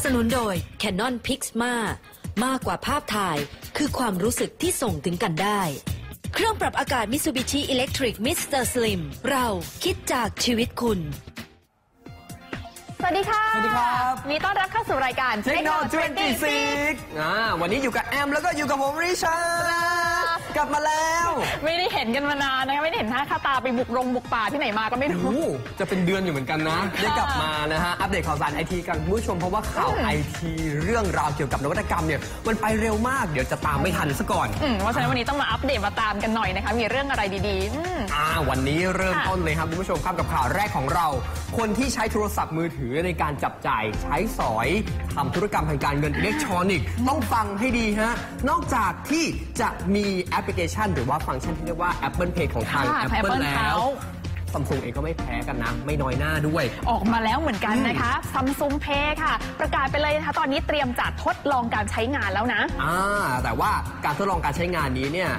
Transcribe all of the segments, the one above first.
บสนุนโดย Canon Pixma มากกว่าภาพถ่าย คือความรู้สึกที่ส่งถึงกันได้ เครื่องปรับอากาศ Mitsubishi Electric Mr. Slim เราคิดจากชีวิตคุณ สวัสดีค่ะสวัสดีครับนี่ต้อนรับเข้าสู่รายการ เทคโนโลยี26 อ่าวันนี้อยู่กับแอมแล้วก็อยู่กับผมริชาร์ด กลับมาแล้วไม่ได้เห็นกันมานานนะคะไม่ได้เห็นหน้าค่าตาไปบุกรงบุกป่าที่ไหนมาก็ไม่โอ้รู้โหจะเป็นเดือนอยู่เหมือนกันนะ ได้กลับมานะฮะ อัปเดตข่าวสารไอทีกันคุณผู้ชมเพราะว่าข่าวไอทีเรื่องราวเกี่ยวกับนวัตกรรมเนี่ยมันไปเร็วมากเดี๋ยวจะตามไม่ทันซะก่อน อืมเพราะฉะนั้นวันนี้ต้องมาอัปเดตมาตามกันหน่อยนะคะ มีเรื่องอะไรดีๆอืม อ่าวันนี้เริ่มค่ะต้นเลยครับคุณผู้ชมครับกับข่าวแรกของเรา คนที่ใช้โทรศัพท์มือถือในการจับจ่ายใช้สอยทำธุรกรรมทางการเงินอิเล็กทรอนิกส์ต้องฟังให้ดีฮะนอกจากที่จะมีแอปพลิเคชัน หรือว่าฟังก์ชันที่เรียกว่า Apple Pay ของทาง ค่ะ Apple Apple แล้วเขาซัมซุงเองก็ไม่แพ้กันนะ ไม่น้อยหน้าด้วย ออกมาแล้วเหมือนกันนะคะซัมซุงเพย์ค่ะ ประกาศไปเลยนะคะ ตอนนี้เตรียมจัดทดลองการใช้งานแล้วนะ อ่าแต่ว่าการทดลองการใช้งานนี้เนี่ย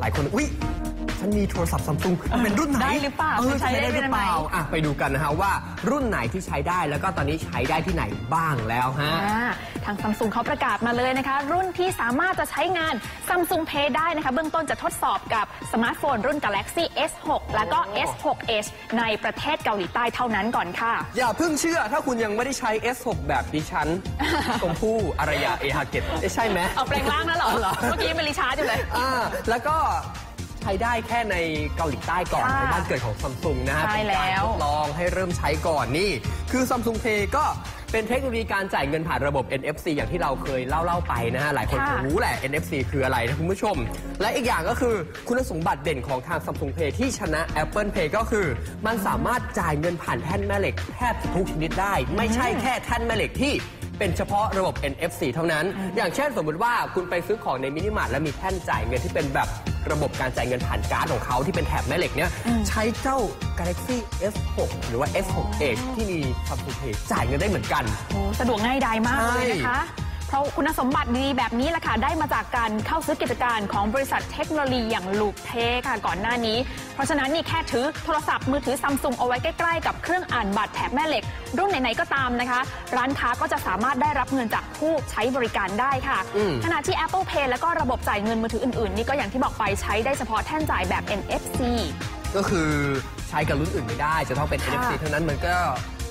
หลายคน อุ๊ย ฉันมีโทรศัพท์ซัมซุงมันเป็นรุ่นไหนได้หรือเปล่าเออใช้ใช้ได้ได้หรือเปล่าไหมอะไปดูกันนะฮะว่ารุ่นไหนที่ใช้ได้แล้วก็ตอนนี้ใช้ได้ที่ไหนบ้างแล้วฮะอ่าทางซัมซุงเขาประกาศมาเลยนะคะ รุ่นที่สามารถจะใช้งาน Samsung Pay ได้นะคะ เบื้องต้นจะทดสอบกับสมาร์ทโฟนรุ่น Galaxy S6 แล้วก็ S6Edge ในประเทศเกาหลีใต้เท่านั้นก่อนค่ะ อย่าเพิ่งเชื่อถ้าคุณยังไม่ได้ใช้ S6 แบบดิฉันชมพู่อารยาเอฮาเกตเอ๊ะใช่ไหมเอาแปลงร่างแล้วเหรอเหรอ เมื่อกี้เป็นริชาร์ดอยู่เลยอ่าแล้วก็ใช้ได้แค่ในเกาหลีใต้ก่อนค่ะในบ้านเกิดของซัมซุงนะฮะใช่เป็นการแล้วทดลองให้เริ่มใช้ก่อนนี่ คือ Samsung Pay ก็เป็นเทคโนโลยีการจ่ายเงินผ่านระบบ NFC อย่างที่เราเคยเล่าเล่าๆไปนะฮะ หลายคนคงรู้แหละ NFC คืออะไรนะคุณผู้ชม และอีกอย่างก็คือคุณสมบัติเด่นของทาง Samsung Pay ที่ชนะ Apple Pay ก็คือ มันสามารถจ่ายเงินผ่านแท่นแม่เหล็กแทบทุกชนิดได้ ไม่ใช่แค่แท่นแม่เหล็กที่ เป็นเฉพาะระบบ NFC เท่านั้น อย่างเช่นสมมุติว่าคุณไปซื้อของในมินิมาร์ทแล้วมีแท่นจ่ายเงินที่เป็นแบบระบบการจ่ายเงินผ่านการ์ดของเขาที่เป็นแถบแม่เหล็กเนี่ยใช้เจ้า Galaxy S6 หรือว่า S6 Edge ที่มี Samsung Pay จ่ายเงินได้เหมือนกัน โอ้สะดวกง่ายดายมากเลยนะคะ เพราะคุณสมบัติดีแบบนี้แหละค่ะได้มาจากการเข้าซื้อกิจการของบริษัทเทคโนโลยีอย่างลูกเทค่ะก่อนหน้านี้ เพราะฉะนั้นนี่แค่ถือโทรศัพท์มือถือซัมซุงเอาไว้ใกล้ๆกับเครื่องอ่านบัตรแถบแม่เหล็ก รุ่นไหนๆก็ตามนะคะ ร้านค้าก็จะสามารถได้รับเงินจากผู้ใช้บริการได้ค่ะอืมขณะที่ Apple Pay แล้วก็ระบบจ่ายเงินมือถืออื่นๆ นี่ก็อย่างที่บอกไปใช้ได้เฉพาะแท่นจ่ายแบบ NFC ก็คือใช้กับรุ่นอื่นไม่ได้ จะต้องเป็นค่ะ NFC เท่านั้นมันก็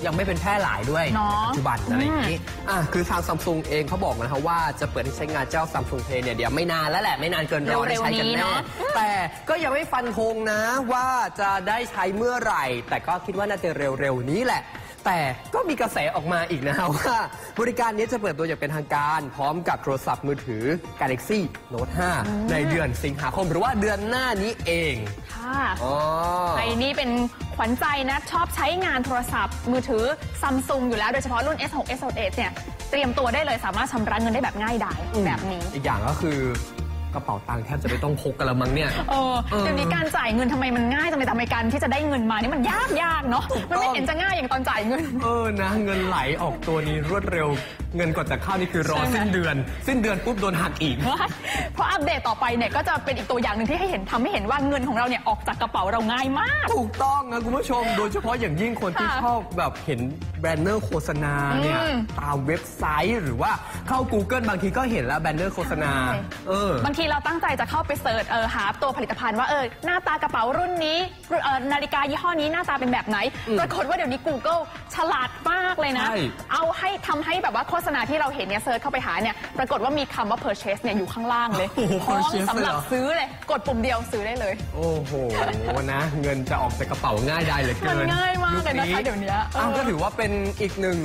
ยังไม่เป็นแพร่หลายด้วยเนาะ ปัจจุบันอะไรอย่างนี้อะคือทางซัมซุงเองเขาบอกนะครับว่าจะเปิดให้ใช้งานเจ้า Samsung Pay เนี่ยเดี๋ยวไม่นานแล้วแหละไม่นานเกินรอได้ใช้กันเร็วๆนี้แน่เนาะ แต่ก็ยังไม่ฟันธงนะว่าจะได้ใช้เมื่อไหร่ แต่ก็คิดว่าน่าจะเร็วๆนี้แหละ แต่ก็มีกระแสออกมาอีกนะว่าบริการนี้จะเปิดตัวอย่างเป็นทางการพร้อมกับโทรศัพท์มือถือ Galaxy Note 5 ในเดือนสิงหาคมหรือว่าเดือนหน้านี้เองค่ะอ๋อไอ้นี่เป็นขวัญใจนะชอบใช้งานโทรศัพท์ มือถือซัมซุงอยู่แล้วโดยเฉพาะรุ่น S6 S6 เนี่ยเตรียมตัวได้เลยสามารถชำระเงินได้แบบง่ายดายแบบนี้ อีกอย่างก็คือก ระเป๋าตังค์แทบจะไม่ต้องพกกันละมั้งเนี่ย เออเออเดี๋ยวนี้การจ่ายเงินทำไมมันง่ายจังเลยทำไมการที่จะได้เงินมานี่มันยากยากเนาะ มันไม่เห็นจะง่ายอย่างตอนจ่ายเงิน เออนะเงินไหลออกตัวนี้รวดเร็วเงินก่อนจะเข้านี่คือรอใช่ไหมสิ้นเดือน สิ้นเดือนปุ๊บโดนหักอีก เพราะอัปเดตต่อไปเนี่ยก็จะเป็นอีกตัวอย่างหนึ่งที่ให้เห็นทำให้เห็นว่าเงินของเราเนี่ยออกจากกระเป๋าเราง่ายมาก ถูกต้องนะคุณผู้ชม โดยเฉพาะอย่างยิ่งคนที่ค่ะชอบแบบเห็นแบรนเนอร์โฆษณาเนี่ยอืมตามเว็บไซต์หรือว่าเข้า Google บางทีก็เห็นแล้วแบรนเนอร์โฆษณาใช่เออบางทีเราตั้งใจจะเข้าไปเสิร์ชเออหาตัวผลิตภัณฑ์ว่าเออหน้าตากระเป๋ารุ่นนี้เอ่อนาฬิกายี่ห้อนี้หน้าตาเป็นแบบไหนอืมปรากฏว่าเดี๋ยวนี้ Google ฉลาดมากเลยนะใช่เอาให้ทำให้แบบว่าโฆษณาที่เราเห็นเนี่ยเสิร์ชเข้าไปหาเนี่ยปรากฏว่ามีคำว่า purchase เนี่ยอยู่ข้างล่างเลยโอ้โหพร้อม purchase สำหรับเลยเหรอ ซื้อเลย กดปุ่มเดียวซื้อได้เลย โอ้โหนะเงินจะออกจากกระเป๋าง่ายได้เหลือเกินมันง่ายมากเลยนะคะคเดี๋ยวเนี้ยเอออ้าวก็ถือว่าเป็นอีกหนึ่ง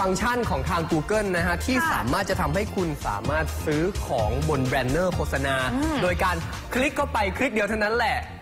ฟังก์ชันของทาง Google นะฮะ ที่ค่ะสามารถจะทำให้คุณสามารถซื้อของบนแบรนเนอร์โฆษณา โดยการคลิกเข้าไปคลิกเดียวเท่านั้นแหละรึด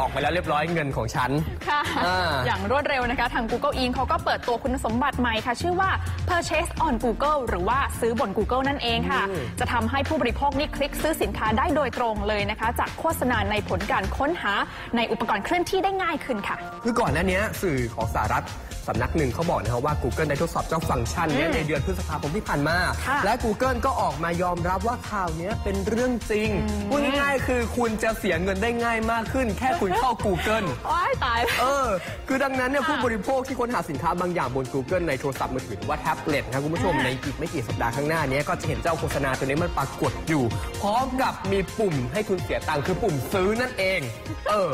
ออกไปแล้วเรียบร้อยเงินของฉัน ค่ะอ่าอย่างรวดเร็วนะคะ ทาง Google Inc. เขาก็เปิดตัวคุณสมบัติใหม่ค่ะ ชื่อว่า purchase on Google หรือว่าซื้อบน Google นั่นเองค่ะอืมจะทำให้ผู้บริโภคนี่คลิกซื้อสินค้าได้โดยตรงเลยนะคะ จากโฆษณาในผลการค้นหาในอุปกรณ์เคลื่อนที่ได้ง่ายขึ้นค่ะ คือก่อนหน้านี้สื่อของสหรัฐสำนักหนึ่งเขาบอกนะครับว่า Google ได้ทดสอบเจ้าฟังก์ชันเนี้ยในเดือนพฤษภาคมที่ผ่านมาค่ะและ Google ก็ออกมายอมรับว่าข่าวเนี้ยเป็นเรื่องจริงพูดง่ายๆคือคุณจะเสียเงินได้ง่ายมากขึ้น แค่คุณเข้า Google ว้ายตายเออ คือดังนั้นเนี่ยค่ะผู้บริโภคที่ค้นหาสินค้าบางอย่างบน Google ในโทรศัพท์มือถือหรือว่าแท็บเล็ตนะครับคุณผู้ชมอ่าในอีกไม่กี่สัปดาห์ข้างหน้านี้ก็จะเห็นเจ้าโฆษณาตัวนี้มันปรากฏอยู่ พร้อมกับมีปุ่มให้คุณเสียตังค์คือปุ่มซื้อนั่นเอง เออ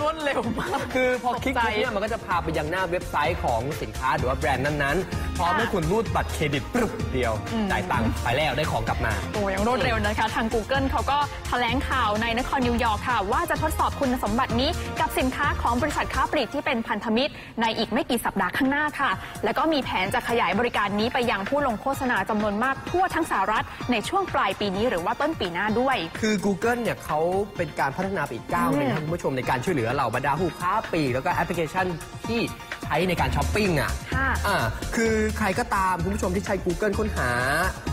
รวดเร็วมาก คือพอคลิกตกใจ ปุ๊บเนี่ยมันก็จะพาไปยังหน้าเว็บไซต์ของสินค้าหรือว่าแบรนด์นั้นๆพ ร้อมให้คุณรูดบัตรเครดิตปึ๊บเดียวจ่ายตังค์ไปแล้วได้ของกลับมา โอ้ยังรวดเร็วนะคะ ทาง Google เขาก็แถลงข่าวในนครนิวยอร์กค่ะ ว่าจะทดสอบคุณสมบัตินี้กับสินค้าของบริษัทค้าปลีกที่เป็นพันธมิตร ในอีกไม่กี่สัปดาห์ข้างหน้าค่ะ แล้วก็มีแผนจะขยายบริการนี้ไปยังผู้ลงโฆษณาจำนวนมากทั่วทั้งสหรัฐในช่วงปลายปีนี้หรือว่าต้นปีหน้าด้วย คือ Google เนี่ยเขาเป็นการพัฒนาไปอีกก้าวหนึงนะครับคุณผู้ชมในการช่วยเหลือเหล่าบรรดาผู้ค้าปลีกแล้วก็แอปพลิเคชันที่ใช้ในการช้อปปิ้งอะค่ะอ่าคือใครก็ตามคุณผู้ชมที่ใช้ Google ค้นหา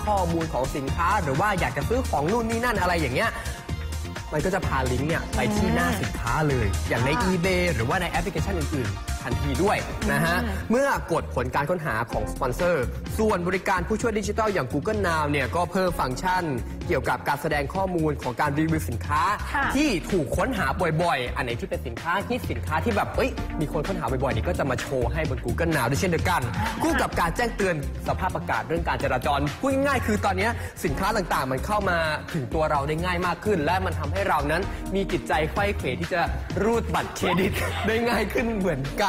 ข้อมูลของสินค้า หรือว่าอยากจะซื้อของนู่นนี่นั่นอะไรอย่างเงี้ยมันก็จะพาลิงก์เนี่ยไปที่หน้าสินค้าเลย อย่างในค่ะ eBay หรือว่าในแอปพลิเคชันอื่นๆ ทันทีด้วยนะฮะ เมื่อกดผลการค้นหาของสปอนเซอร์ ส่วนบริการผู้ช่วยดิจิทัลอย่าง Google Now เนี่ยก็เพิ่มฟังก์ชัน เกี่ยวกับการแสดงข้อมูลของการรีวิวสินค้าค่ะที่ถูกค้นหาบ่อยๆ อันไหนที่เป็นสินค้าที่สินค้าที่แบบเอ้ยมีคนค้นหาบ่อยๆนี่ก็จะมาโชว์ให้บน Google Now ด้วยเช่นเดียวกันคู่กับการแจ้งเตือนสภาพอากาศเรื่องการจราจรพูดง่ายๆคือตอนนี้สินค้าต่างๆ มันเข้ามาถึงตัวเราได้ง่ายมากขึ้น และมันทำให้เรานั้นมีจิตใจไขว้เขวที่จะรูดบัตรเครดิตได้ง่ายขึ้นเหมือนกัน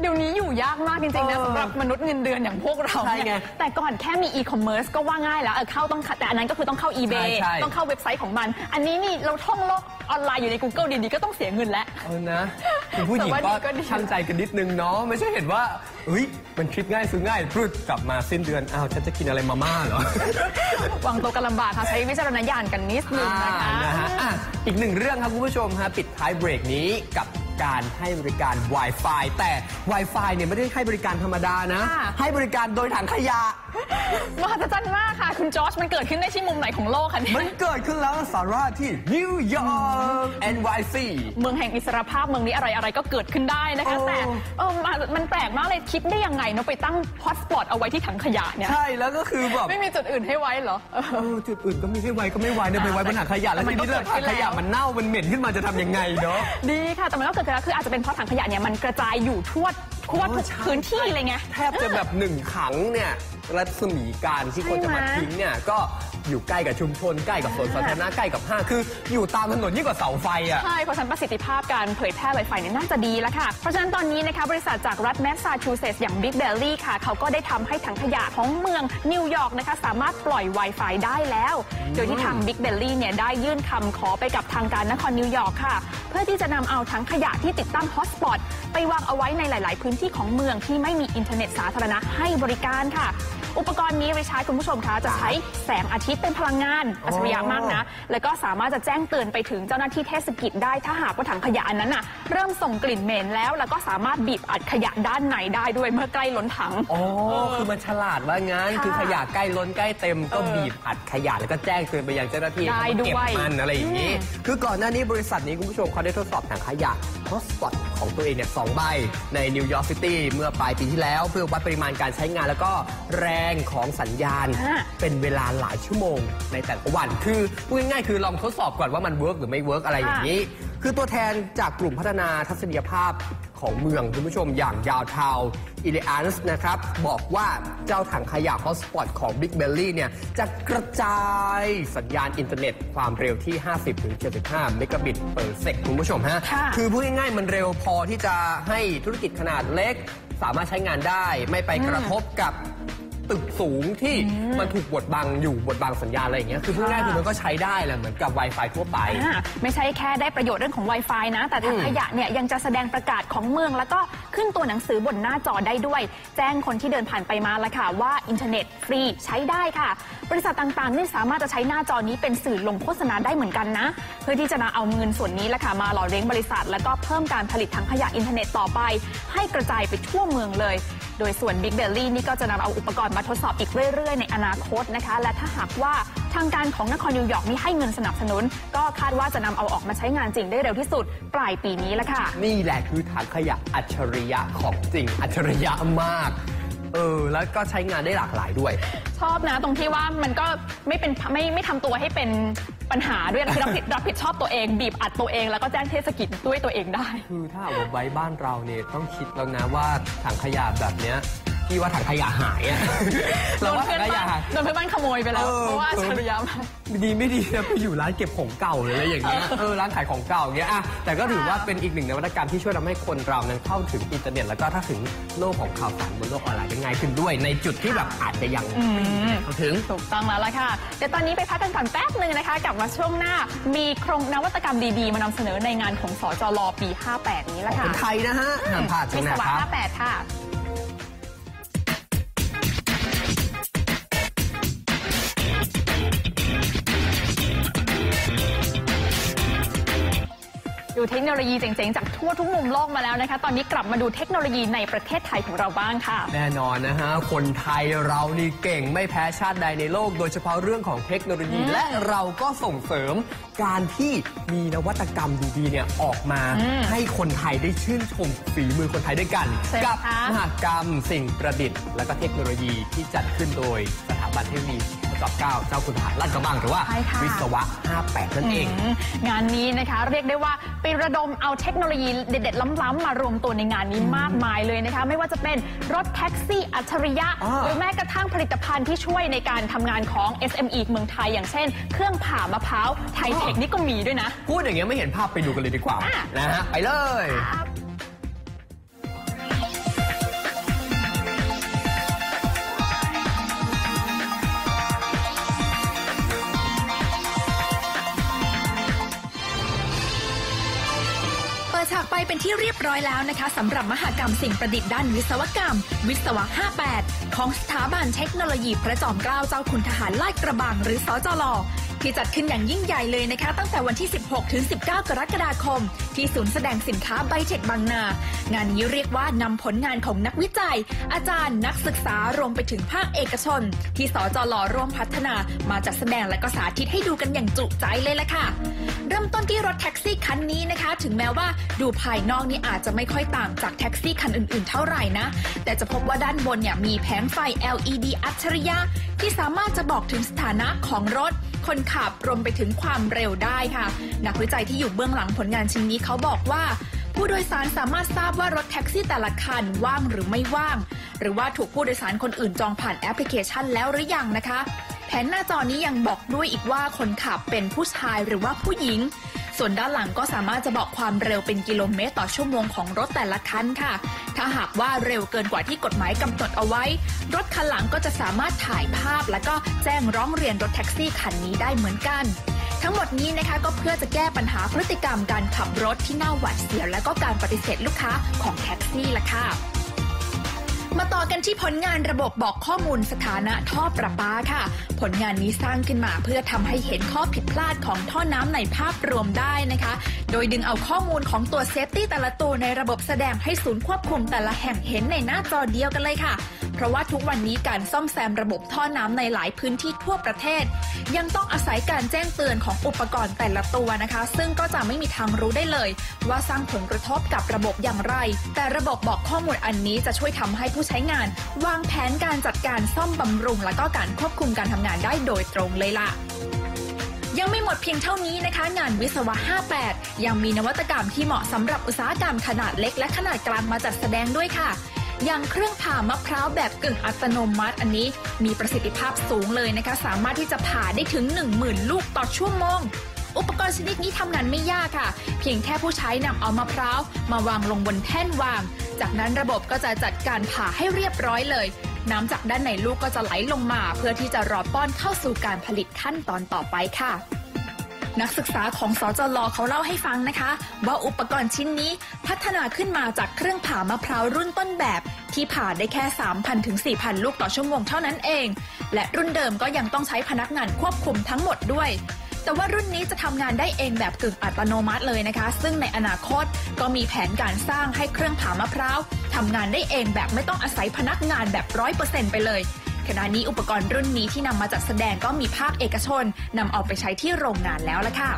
เดี๋ยวนี้อยู่ยากมากจริงๆนะเออสำหรับมนุษย์เงินเดือนอย่างพวกเราใช่ไง เนี่ยแต่ก่อนแค่มีอีคอมเมิร์ซก็ว่าง่ายแล้วเออเข้าต้องแต่อันนั้นก็คือต้องเข้า eBay ใช่ใช่ ต้องเข้าเว็บไซต์ของมัน อันนี้นี่เราท่องโลกออนไลน์อยู่ใน Google ดีๆก็ต้องเสียเงินแล้ว เออนะคุณผู้หญิงแต่ว่าก็นี่ก็ดี ช่างใจกันนิดนึงเนาะไม่ใช่เห็นว่าเฮ้ยมันคลิกง่ายซื้อง่ายปรุดกลับมาสิ้นเดือนอ้าวฉันจะกินอะไรมาม่าเหรอ วางตัวกันลำบากค่ะใช้วิจารณญาณกันนิดนึงนะคะ อ่านะฮะอะอีกหนึ่งเรื่องครับคุณผู้ชมฮะปิดท้ายเบรกนี้กับ การให้บริการ Wi-Fi แต่ Wi-Fi เนี่ยไม่ได้ให้บริการธรรมดานะ ค่ะ ให้บริการโดยถังขยะ มหัศจรรย์มากค่ะ คุณจอร์จมันเกิดขึ้นได้ที่มุมไหนของโลกคะเนี่ยมันเกิดขึ้นแล้วสาระที่นิวยอร์ก NYC เมืองแห่งอิสรภาพเมืองนี้อะไรอะไรก็เกิดขึ้นได้นะคะ โอ้ แต่เออมันมันแปลกมากเลยคิดได้ยังไงเนาะไปตั้งฮอตสปอตเอาไว้ที่ถังขยะเนี่ยใช่แล้วก็คือแบบไม่มีจุดอื่นให้ไว้เหรอเออ เออจุดอื่นก็มีให้ไวก็ไม่ไวเนี่ยไปไว้บนถังขยะแล้วแต่มัทีนก็นี้เรื่องเกิดขึ้ถังนขยะแล้วมันเน่ามันเหม็นขึ้นมาจะทำยังไงเนาะ ดีค่ะ แต่มันก็เกิดขึ้นแล้วคืออาจจะเป็นเพราะถังขยะเนี่ยมันกระจายอยู่ทั่วทั่วทุกใช่พื้นที่เลยไง แทบจะแบบหนึ่งขังเนี่ยรัศมีการที่คนจะมาใช่ไหมทิ้งเนี่ยก็ อยู่ใกล้กับชุมชนใกล้กับสวนสาธารณะใกล้กับห้างคือ อยู่ตามถนนยิ่งกว่าเสาไฟอะ ใช่ เพราะฉะนั้นประสิทธิภาพการเผยแพร่ Wi-Fi เนี่ยน่าจะดีแล้วค่ะ เพราะฉะนั้นตอนนี้นะคะบริษัทจากรัฐแมสซาชูเซตส์อย่าง Big Belly ค่ะ เขาก็ได้ทำให้ถังขยะของเมืองนิวยอร์กนะคะสามารถปล่อย Wi-Fi ได้แล้ว โดยที่ทาง Big Belly เนี่ยได้ยื่นคำขอไปกับทางการนครนิวยอร์กค่ะ เพื่อที่จะนำเอาถังขยะที่ติดตั้งฮอตสปอตไปวางเอาไว้ในหลาย ๆ พื้นที่ของเมืองที่ไม่มีอินเทอร์เน็ตสาธารณะให้บริการค่ะ อุปกรณ์นี้ริชาร์ดคุณผู้ชมคะจะใช้แสงอาทิตย์เป็นพลังงานอัจฉริยะมากนะ แล้วก็สามารถจะแจ้งเตือนไปถึงเจ้าหน้าที่เทศกิจได้ถ้าหากว่าถังขยะอันนั้นน่ะเริ่มส่งกลิ่นเหม็นแล้ว แล้วก็สามารถบีบอัดขยะด้านในได้ด้วยเมื่อใกล้ล้นถัง อ๋อ คือมันฉลาดว่างั้น ค่ะคือขยะใกล้ล้นใกล้เต็มก็เออบีบอัดขยะแล้วก็แจ้งเตือนไปยังเจ้าหน้าที่ได้ให้มาเก็บด้วย มันอะไรอย่างนี้อืมคือก่อนหน้านี้บริษัทนี้คุณผู้ชมเขาได้ทดสอบถังขยะฮอสปอตของตัวเองเนี่ยสองใบในนิวยอร์กซิตี้เมื่อปลายปีที่แล้ว เพื่อวัดปริมาณการใช้งานแล้วก็แรงของสัญญาณอ่าเป็นเวลาหลายชั่วโมงในแต่ละวัน คือพูดง่ายๆคือลองทดสอบก่อนว่ามันเวิร์กหรือไม่เวิร์กอะไรอย่างนี้ คือตัวแทนจากกลุ่มพัฒนาทัศนียภาพของเมืองคุณผู้ชมอย่างยาวทาวอิเลอันส์นะครับ บอกว่าเจ้าถังขยะฮอตสปอตของ Big Belly เนี่ย จะกระจายสัญญาณอินเทอร์เน็ต ความเร็วที่ 50-75 เมกะบิตเปอร์เซกคุณผู้ชมฮะค่ะคือพูดง่ายๆมันเร็วพอที่จะให้ธุรกิจขนาดเล็ก สามารถใช้งานได้ไม่ไปกระทบกับ ตึกสูงที่มันถูกบดบังอยู่บดบังสัญญาณอะไรอย่างเงี้ยคือพูดง่ายๆคือมันก็ใช้ได้แหละเหมือนกับ Wi-Fi ทั่วไปอ่าไม่ใช่แค่ได้ประโยชน์เรื่องของ Wi-Fi นะ แต่ถังอืมขยะเนี่ยยังจะแสดงประกาศของเมือง แล้วก็ขึ้นตัวหนังสือบนหน้าจอได้ด้วย แจ้งคนที่เดินผ่านไปมาละค่ะว่าอินเทอร์เน็ตฟรีใช้ได้ค่ะ บริษัทต่างๆนี่สามารถจะใช้หน้าจอนี้เป็นสื่อลงโฆษณาได้เหมือนกันนะ เพื่อที่จะนำเอาเงินส่วนนี้และค่ะมาหล่อเลี้ยงบริษัท แล้วก็เพิ่มการผลิตถังขยะอินเทอร์เน็ตต่อไป ให้กระจายไปทั่วเมืองเลย โดยส่วน Big Belly นี่ก็จะนำเอาอุปกรณ์มาทดสอบอีกเรื่อยๆ ในอนาคตนะคะ และถ้าหากว่าทางการของนครนิวยอร์กมีให้เงินสนับสนุน ก็คาดว่าจะนำเอาออกมาใช้งานจริงได้เร็วที่สุด ปลายปีนี้ละค่ะ นี่แหละคือถังขยะอัจฉริยะของจริงอัจฉริยะมาก เออ แล้วก็ใช้งานได้หลากหลายด้วย ชอบนะตรงที่ว่ามันก็ไม่เป็นไม่ไม่ทำตัวให้เป็นปัญหาด้วยนะคือรับผิดรับผิดชอบตัวเอง บีบอัดตัวเอง แล้วก็แจ้งเทศกิจด้วยตัวเองได้ คือถ้าเอาไว้บ้านเราเนี่ยต้องคิดแล้วนะว่าถังขยะแบบเนี้ย พี่ว่าถังขยะหายอะโดเรานว่าเพื่ถัองนขยะบ้านหายโดนเพื่อนบ้านขโมยไปแล้วเออเพราะว่าอัจฉริยะมากดีไม่ดีนะไปอยู่ร้านเก็บของเก่าหรืออะไรอย่างเงี้ยเออร้านขายของเก่าอย่างเงี้ยอะแต่ก็ถือว่าเป็นอีกหนึ่งนวัตกรรมที่ช่วยทำให้คนเรานั้นเข้าถึงอินเทอร์เน็ตแล้วก็ถ้าถึงโลกของข่าวสารบนโลกออนไลน์ได้ง่ายขึ้นด้วย ในจุดที่แบบอาจจะยังไม่มีเข้าถึงถูกต้องแล้วล่ะค่ะเดี๋ยวตอนนี้ไปพักกันก่อนแป๊บหนึ่งนะคะกลับมาช่วงหน้ามีโครงนวัตกรรมดีๆ มานำเสนอในงานของสจลปี 58 นี้ละค่ะเป็นไทยนะฮะห้ามพลาดวิช่วงหศน้าวะครับ58ค่ะ ดูเทคโนโลยีเจ๋งๆ จากทั่วทุกมุมโลกมาแล้วนะคะ ตอนนี้กลับมาดูเทคโนโลยีในประเทศไทยของเราบ้างค่ะ แน่นอนนะฮะ คนไทยเรานี่เก่งไม่แพ้ชาติใดในโลก โดยเฉพาะเรื่องของเทคโนโลยี และเราก็ส่งเสริมการที่มีนวัตกรรมดีๆเนี่ยออกมาให้คนไทยได้ชื่นชมฝีมือคนไทยด้วยกันใช่กัค่ะมหกรรมสิ่งประดิษฐ์ และก็เทคโนโลยีที่จัดขึ้นโดยสถาบันเทคโนโลยี พระจอมเก้าเจ้าคุณทหารราชกระบังหรือว่าใช่ค่ะ วิศวะ 58 นั่นเอง มงานนี้นะคะเรียกได้ว่าไประดมเอาเทคโนโลยีเด็ด ๆ ล้ำๆมารวมตัวในงานนี้มากมายเลยนะคะ ไม่ว่าจะเป็นรถแท็กซี่อัจฉริยะ อ่า หรือแม้กระทั่งผลิตภัณฑ์ที่ช่วยในการทำงานของ SME เมืองไทย อย่างเช่น เครื่องผ่ามะพร้าวไทเทคนี่ก็มีด้วยนะ พูดอย่างเงี้ยไม่เห็นภาพไปดูกันเลยดีกว่าอะ นะฮะไปเลย ที่เรียบร้อยแล้วนะคะสำหรับมหากรรมสิ่งประดิษฐ์ด้านวิศวกรรม วิศวะ 58 ของสถาบันเทคโนโลยีพระจอมเกล้าเจ้าคุณทหารลาดกระบังหรือสจลที่จัดขึ้นอย่างยิ่งใหญ่เลยนะคะ ตั้งแต่วันที่ 16 ถึง 19 กรกฎาคม ที่ศูนย์แสดงสินค้าไบเทคบางนา งานนี้เรียกว่านำผลงานของนักวิจัย อาจารย์นักศึกษารวมไปถึงภาคเอกชน ที่สจลร่วมพัฒนามาจัดแสดงและก็สาธิตให้ดูกันอย่างจุใจเลยละค่ะเต้นที่รถแท็กซี่คันนี้นะคะ ถึงแม้ว่าดูภายนอกนี่อาจจะไม่ค่อยต่างจากแท็กซี่คันอื่นๆ เท่าไหร่นะ แต่จะพบว่าด้านบนเนี่ยมีแผงไฟ LED อัจฉริยะ ที่สามารถจะบอกถึงสถานะของรถ คนขับรวมไปถึงความเร็วได้ค่ะ นักวิจัยที่อยู่เบื้องหลังผลงานชิ้นนี้เขาบอกว่า ผู้โดยสารสามารถทราบว่ารถแท็กซี่แต่ละคันว่างหรือไม่ว่าง หรือว่าถูกผู้โดยสารคนอื่นจองผ่านแอปพลิเคชันแล้วหรือยังนะคะ แผนหน้าจอนี้ยังบอกด้วยอีกว่าคนขับเป็นผู้ชายหรือว่าผู้หญิง ส่วนด้านหลังก็สามารถจะบอกความเร็วเป็นกิโลเมตรต่อชั่วโมงของรถแต่ละคันค่ะ ถ้าหากว่าเร็วเกินกว่าที่กฎหมายกำหนดเอาไว้ รถคันหลังก็จะสามารถถ่ายภาพ และก็แจ้งร้องเรียนรถแท็กซี่คันนี้ได้เหมือนกันทั้งหมดนี้นะคะก็เพื่อจะแก้ปัญหาพฤติกรรมการขับรถที่น่าหวาดเสียวและก็การปฏิเสธลูกค้าของแท็กซี่ละค่ะ มาต่อกันที่ผลงานระบบบอกข้อมูลสถานะท่อประปาค่ะ ผลงานนี้สร้างขึ้นมาเพื่อทำให้เห็นข้อผิดพลาดของท่อน้ำในภาพรวมได้นะคะ โดยดึงเอาข้อมูลของตัวเซฟตี้แต่ละตัวในระบบแสดงให้ศูนย์ควบคุมแต่ละแห่งเห็นในหน้าจอเดียวกันเลยค่ะ เพราะว่าทุกวันนี้การซ่อมแซมระบบท่อน้ำในหลายพื้นที่ทั่วประเทศ ยังต้องอาศัยการแจ้งเตือนของอุปกรณ์แต่ละตัวนะคะ ซึ่งก็จะไม่มีทางรู้ได้เลย ว่าสร้างผลกระทบกับระบบอย่างไร แต่ระบบบอกข้อมูลอันนี้จะช่วยทำให้ผู้ใช้งาน วางแผนการจัดการซ่อมบำรุง และก็การควบคุมการทำงานได้โดยตรงเลยล่ะยังไม่หมดเพียงเท่านี้นะคะ งานวิศวะ 58 ยังมีนวัตกรรมที่เหมาะสำหรับอุตสาหกรรมขนาดเล็กและขนาดกลางมาจัดแสดงด้วยค่ะ อย่างเครื่องผ่ามะพร้าวแบบกึ่งอัตโนมัติ อันนี้มีประสิทธิภาพสูงเลยนะคะ สามารถที่จะผ่าได้ถึง 10,000 ลูกต่อชั่วโมง อุปกรณ์ชนิดนี้ทำงานไม่ยากค่ะ เพียงแค่ผู้ใช้นำเอามะพร้าวมาวางลงบนแท่นวาง จากนั้นระบบก็จะจัดการผ่าให้เรียบร้อยเลย น้ำจากด้านในลูกก็จะไหลลงมา เพื่อที่จะรอป้อนเข้าสู่การผลิตขั้นตอนต่อไปค่ะนักศึกษาของสจลเขาเล่าให้ฟังนะคะ ว่าอุปกรณ์ชิ้นนี้พัฒนาขึ้นมาจากเครื่องผ่ามะพร้าวรุ่นต้นแบบ ที่ผ่าได้แค่ 3,000ถึง4,000 ลูกต่อชั่วโมงเท่านั้นเอง และรุ่นเดิมก็ยังต้องใช้พนักงานควบคุมทั้งหมดด้วย แต่ว่ารุ่นนี้จะทำงานได้เองแบบกึ่งอัตโนมัติเลยนะคะ ซึ่งในอนาคตก็มีแผนการสร้างให้เครื่องผ่ามะพร้าวทำงานได้เองแบบไม่ต้องอาศัยพนักงานแบบร้อยเปอร์เซ็นต์ไปเลยขณะนี้อุปกรณ์รุ่นนี้ที่นำมาจัดแสดงก็มีภาคเอกชนนำออกไปใช้ที่โรงงานแล้วละค่ะ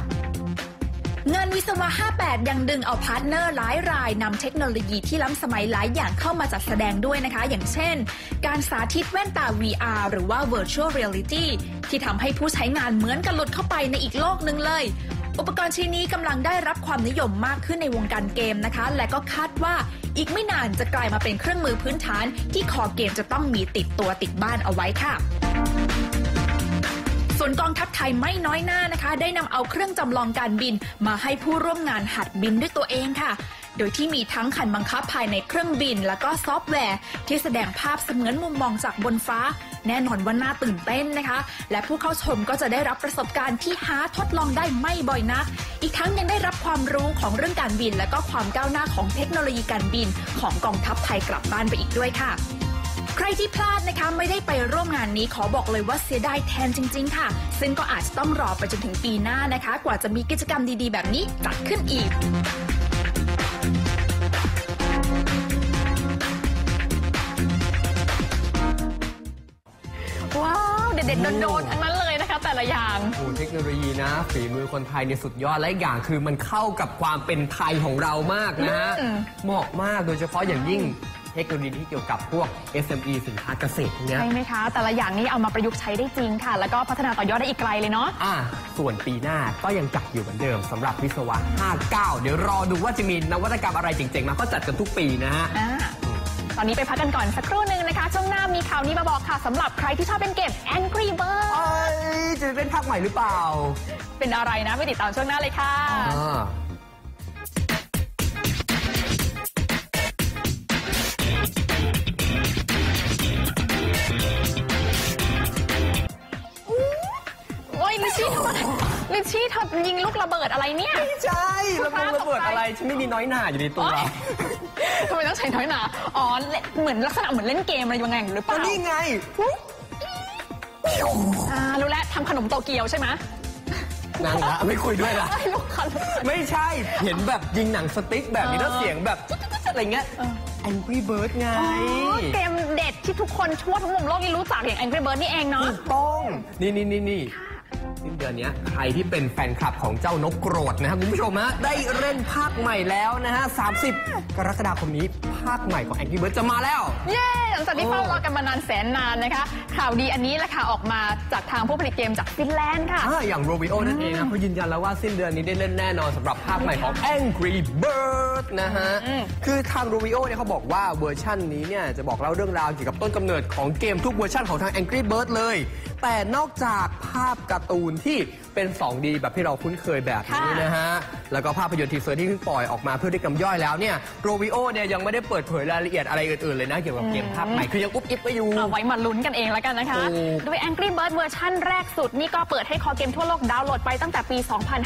งานวิศวะ 58 ยังดึงเอาพาร์ทเนอร์หลายรายนำเทคโนโลยีที่ล้ำสมัยหลายอย่างเข้ามาจัดแสดงด้วยนะคะ อย่างเช่น การสาธิตแว่นตา VR หรือว่า Virtual Reality ที่ทำให้ผู้ใช้งานเหมือนกับหลุดเข้าไปในอีกโลกหนึ่งเลย อุปกรณ์ชิ้นนี้กำลังได้รับความนิยมมากขึ้นในวงการเกมนะคะ และก็คาดว่าอีกไม่นานจะกลายมาเป็นเครื่องมือพื้นฐาน ที่คอเกมจะต้องมีติดตัวติดบ้านเอาไว้ค่ะ ส่วนกองทัพไทยไม่น้อยหน้านะคะ ได้นำเอาเครื่องจำลองการบิน มาให้ผู้ร่วมงานหัดบินด้วยตัวเองค่ะ โดยที่มีทั้งคันบังคับภายในเครื่องบิน แล้วก็ซอฟต์แวร์ ที่แสดงภาพเสมือนมุมมองจากบนฟ้า แน่นอนว่าน่าตื่นเต้นนะคะ และผู้เข้าชมก็จะได้รับประสบการณ์ที่หาทดลองได้ไม่บ่อยนัก อีกทั้งยังได้รับความรู้ของเรื่องการบิน และก็ความก้าวหน้าของเทคโนโลยีการบิน ของกองทัพไทยกลับบ้านไปอีกด้วยค่ะ ใครที่พลาดนะคะไม่ได้ไปร่วมงานนี้ขอบอกเลยว่าเสียดายแทนจริง ๆ ค่ะ ซึ่งก็อาจจะต้องรอไปจนถึงปีหน้านะคะ กว่าจะมีกิจกรรมดีๆ แบบนี้จัดขึ้นอีกว้าวเด็ดๆโดนๆทั้งนั้นเลยนะคะ แต่ละอย่างโอ้เทคโนโลยีนะ ฝีมือคนไทยเนี่ยสุดยอดและอีกอย่างคือมันเข้ากับความเป็นไทยของเรามากนะอืมเหมาะมากโดยเฉพาะอย่างยิ่ง เทคโนโลยีที่เกี่ยวกับพวก SME สินค้าเกษตรเนี่ยใช่ไหมคะ แต่ละอย่างนี้เอามาประยุกต์ใช้ได้จริงค่ะ แล้วก็พัฒนาต่อยอดได้อีกไกลเลยเนาะอะส่วนปีหน้าก็ยังจัดอยู่เหมือนเดิมสำหรับวิศวะ 59 เดี๋ยวรอดูว่าจะมีนวัตกรรมอะไรเจ๋งๆมาก็จัดกันทุกปีนะฮะอ่าตอนนี้ไปพักกันก่อนสักครู่หนึ่งนะคะ ช่วงหน้ามีข่าวนี้มาบอกค่ะสำหรับใครที่ชอบเป็นเกม Angry Bird เอ้ยจะเป็นภาคใหม่หรือเปล่า เป็นอะไรนะไปติดตามช่วงหน้าเลยค่ะ อ่า ลิชชี่เธอยิงลูกระเบิดอะไรเนี่ย ไม่ใช่ระเบิดระเบิดอะไรฉันไม่มีน้อยหน่าอยู่ในตัวโอ๊ยทำไมต้องใช้น้อยหนาอ๋อเล่นเหมือนลักษณะเหมือนเล่นเกมอะไรยังไงหรือเปก็ล่านี่ไงอ่ารู้แล้วทำขนมโตเกียวใช่ไหมนั่งละไม่คุยด้วยละไอ้ลูกคันไม่ใช่เห็นแบบยิงหนังสติ๊กแบบนี้เออแล้วเสียงแบบจุ๊ดๆๆอะไรเงี้ย Angry Bird ไงอ๋อเกมเด็ดที่ทุกคนทั่วทั้งมุมโลกนี่รู้จักอย่าง Angry Bird นี่เองเนาะถูกต้อง นี่นี่นี่นี่ สิ้นเดือนนี้ใครที่เป็นแฟนคลับของเจ้านกโกรธนะครับคุณผู้ชมฮะได้เล่นภาคใหม่แล้วนะฮะ30 กรกฎาคมนี้ภาคใหม่ของ Angry Bird จะมาแล้ว เย้หลังจากที่โอ้เฝ้ารอกันมานานแสนนานนะคะ ข่าวดีอันนี้แหละค่ะออกมาจากทางผู้ผลิตเกมจากฟินแลนด์ค่ะ อ่าอย่างโรบิโอนั่นเองครับเขายืนยันแล้วว่าสิ้นเดือนนี้ได้เล่นแน่นอนสำหรับภาคใหม่ของ Angry Bird นะฮะอืมคือทางโรบิโอเนี่ยเขาบอกว่าเวอร์ชันนี้เนี่ยจะบอกเล่าเรื่องราวเกี่ยวกับต้นกำเนิดของเกมทุกเวอร์ชันของทาง Angry Bird เลย แต่นอกจากภาพการ์ตูนที่เป็น 2D แบบที่เราคุ้นเคยแบบนี้นะฮะ แล้วก็ภาพยนตร์ทีเซอร์ที่เพิ่งปล่อยออกมาเพื่อได้กำย่อยแล้วเนี่ยโรบิโอเนี่ยยังไม่ได้เปิดเผยรายละเอียดอะไรอื่นๆเลยนะเกี่ยวกับเกมภาคใหม่คือยังอุ๊บอิ๊บไปอยู่ เอาไว้มาลุ้นกันเองแล้วกันนะคะ ถูก โดย Angry Bird เวอร์ชันแรกสุด นี่ก็เปิดให้คอเกมทั่วโลกดาวน์โหลดไปตั้งแต่ปี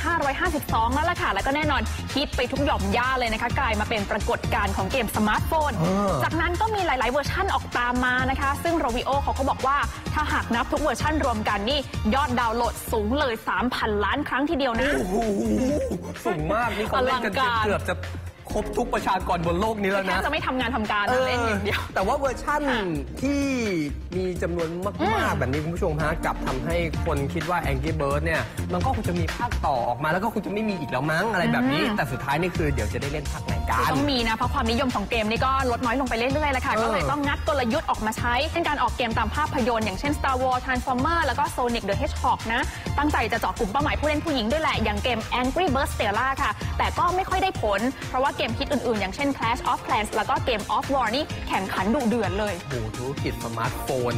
2552 แล้วล่ะค่ะ แล้วก็แน่นอนฮิตไปทุกหย่อมย่าเลยนะคะ กลายมาเป็นปรากฏการณ์ของเกมสมาร์ทโฟนเออจากนั้นก็มีหลาย ๆ เวอร์ชันออกตามมานะคะ ซึ่งโรวิโอเขาก็บอกว่าถ้าหากนับทุกเวอร์ชันรวมกันนี่ยอดดาวน์โหลดสูงเลย 3,000 ล้านครั้งทีเดียวนะ โอ้โหสูงมากนี่เขาเล่นกันอลังการ เกือบจะค รบทุกประชากรบนโลกนี้แล้วแทนะบจะไม่ทำงานทำการเอนะอเล่นอย่างเดียว แต่ว่าเวอร์ชั่นที่มีจำนวนมาก ๆ แบบนี้คุณผู้ชมฮะกลับทำให้คนคิดว่า Angry Bird เนี่ย มันก็คงจะมีภาคต่อออกมาแล้วก็คงจะไม่มีอีกแล้วมั้งอะไรแบบนี้อืมแต่สุดท้ายนี่คือเดี๋ยวจะได้เล่นภาคไหนกัคือน ต้องมีนะ เพราะความนิยมของเกมนี่ก็ลดน้อยลงไปเรื่อยๆเลยค่ะ เออ ก็เลยต้องงัดกลยุทธ์ออกมาใช้เป็นการออกเกมตามภาพยนตร์อย่างเช่น Star Wars Transformer แล้วก็ Sonic the Hedgehog นะ ตั้งใจจะเจาะกลุ่มเป้าหมายผู้เล่นผู้หญิงด้วยแหละ อย่างเกม Angry Birds Stella ค่ะ แต่ก็ไม่ค่อยได้ผล เพราะว่าเกมฮิตอื่นๆ อย่างเช่น Clash of Clans แล้วก็เกม of War นี่แข่งขันดุเดือดเลย โอ้โหธุรกิจสมาร์ทโฟน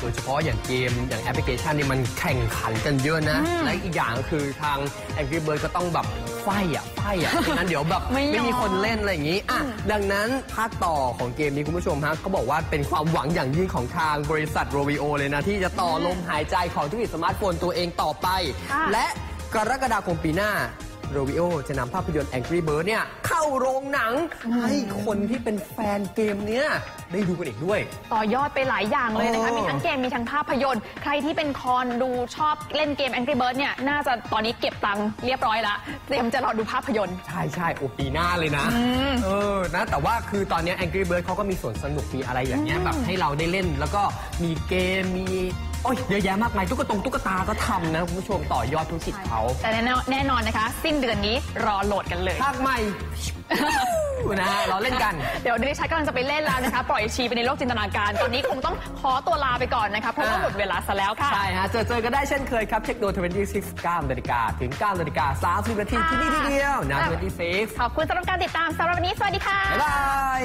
โดยเฉพาะอย่างเกมอย่างแอปพลิเคชันนี่มันแข่งขันกันเยอะนะและอีกอย่างก็คือทาง Angry Bird ก็ต้องแบบไฟอะไฟอะ ไม่งั้นเดี๋ยวแบบไม่ยอมไม่มีคนเล่นอะไรอย่างนี้อะดังนั้นภาคต่อของเกมนี้คุณผู้ชมฮะก็บอกว่าเป็นความหวังอย่างยิ่งของทางบริษัทโร i ิโอเลยนะ ที่จะต่อลมหายใจของธุรกิจสมาร์ทโฟนตัวเองต่อไป ค่ะ และกรกฎาคมปีหน้า โร i ิโอจะนำภาพยนตร์ Angry Bird เนี่ยเข้าโรงหนัง ให้คนที่เป็นแฟนเกมเนี้ย ได้ดูกันอีกด้วย ต่อยอดไปหลายอย่างเลยนะคะโอ้มีทั้งเกมมีทั้งภาพยนตร์ ใครที่เป็นคอนดูชอบเล่นเกม Angry Birds เนี่ยน่าจะตอนนี้เก็บตังค์เรียบร้อยแล้วเตรียมจะรอดูภาพยนตร์ ใช่ใช่โอปีหน้าเลยนะเออนะแต่ว่าคือตอนเนี้ย Angry Bird เขาก็มีส่วนสนุกมีอะไรอย่างเงี้ยแบบให้เราได้เล่นแล้วก็มีเกมมีโอ้ยเยอะแยะมากมายตุ๊กตงตุ๊กตาก็ทำนะคุณผู้ชมต่อยอดธุรกิจเขาแต่แน่นอนแน่นอนนะคะ สิ้นเดือนนี้รอโหลดกันเลยภาคใหม่ นะฮะเราเล่นกัน เดี๋ยวดิฉันกำลังจะไปเล่นแล้วนะคะ ปล่อยชีไปในโลกจินตนาการ ตอนนี้คงต้องขอตัวลาไปก่อนนะคะเพราะว่าหมดเวลาซะแล้วค่ะ ใช่ฮะ เจอเจอกันได้เช่นเคยครับเทคโนโลยี26 9นาฬิกาถึง9นาฬิกา30นาทีที่นี่ที่เดียวนะ26ขอบคุณสำหรับการติดตามสำหรับวันนี้สวัสดีค่ะบ๊ายบาย